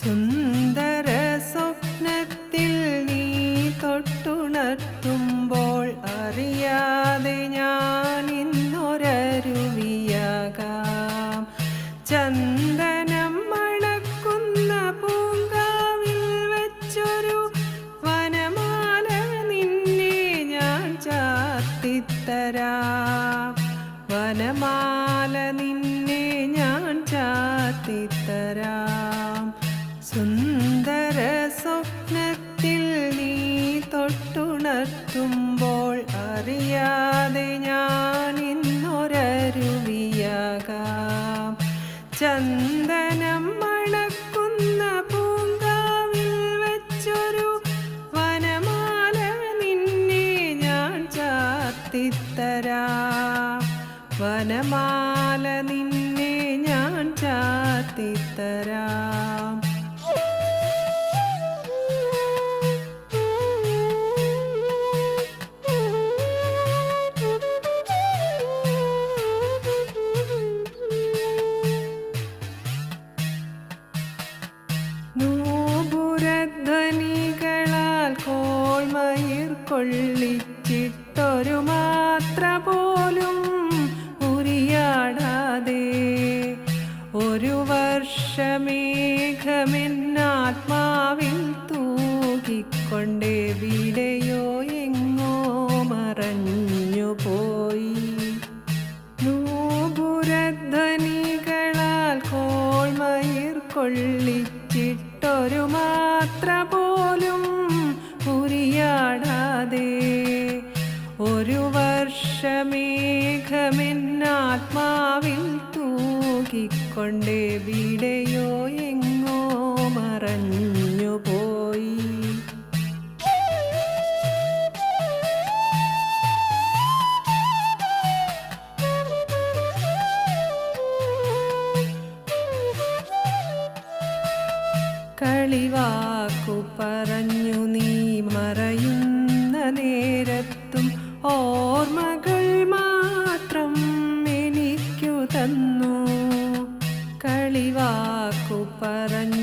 സുന്ദര സ്വപ്നത്തിൽ നീ തൊട്ടുണർത്തുമ്പോൾ അറിയാതെ ഞാൻ ഇന്നൊരരുവിയാകാം. ചന്ദനം മണക്കുന്ന പൂങ്കാവിൽ വെച്ചൊരു വനമാല നിന്നെ ഞാൻ ചാത്തിത്തരാം വനമാല നിന്നെ ഞാൻ ചാത്തിത്തരാം തൊട്ടുണർത്തുമ്പോൾ അറിയാതെ ഞാൻ ഇന്നൊരരുവിയാകാം. ചന്ദനം മണക്കുന്ന പൂങ്കാവിൽ വെച്ചൊരു വനമാല നിന്നെ ഞാൻ ചാത്തിത്തരാം. വനമാല നിന്നെ ഞാൻ ചാത്തിത്തരാം. കോൾമയിർ കൊള്ളിച്ചിട്ടൊരു മാത്ര പോലും ഉരിയാടാതെ. ഒരു വർഷമേഘമെന്നാത്മാവിൽ തൂകിക്കൊണ്ടേ വിടയോ എങ്ങോ മറഞ്ഞു പോയി. നൂപുരധ്വനികളാൽ കോൾമയിർ കൊള്ളിച്ചിട്ടൊരു മാത്ര പോലും ഉരിയാടാതെ. ഒരു വർഷമേഘമെന്നാത്മാവിൽ തൂക്കിക്കൊണ്ടേ വിടയോ എങ്ങോ മറഞ്ഞു പോയി കളിവാക്കു പറഞ്ഞു നീ പറഞ്ഞു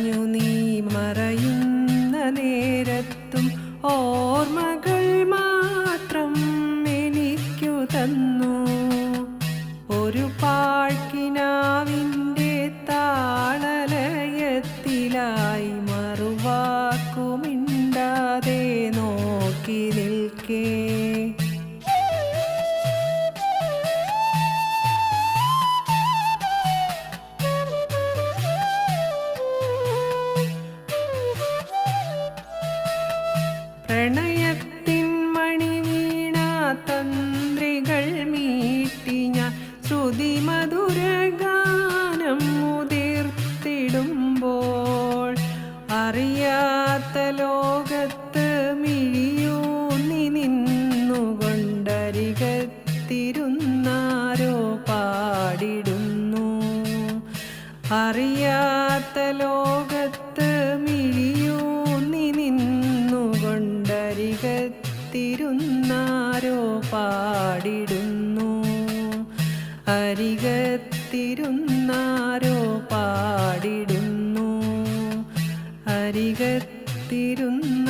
പ്രണയത്തിൻ മണിവീണ തന്ത്രികൾ മീട്ടി ഞാൻ ശ്രുതി മധുരഗാനം മുതിർത്തിടുമ്പോൾ അറിയാത്ത ലോകത്ത് മിഴിയൂന്നി നിന്നുകൊണ്ടരികത്തിരുന്നാരോ പാടിടുന്നു. അറിയാത്ത ലോകത്ത് മിഴിയൂന്നി പാടിടുന്നു. അരികത്തിരുന്നാരോ പാടിടുന്നു. അരികത്തിരുന്ന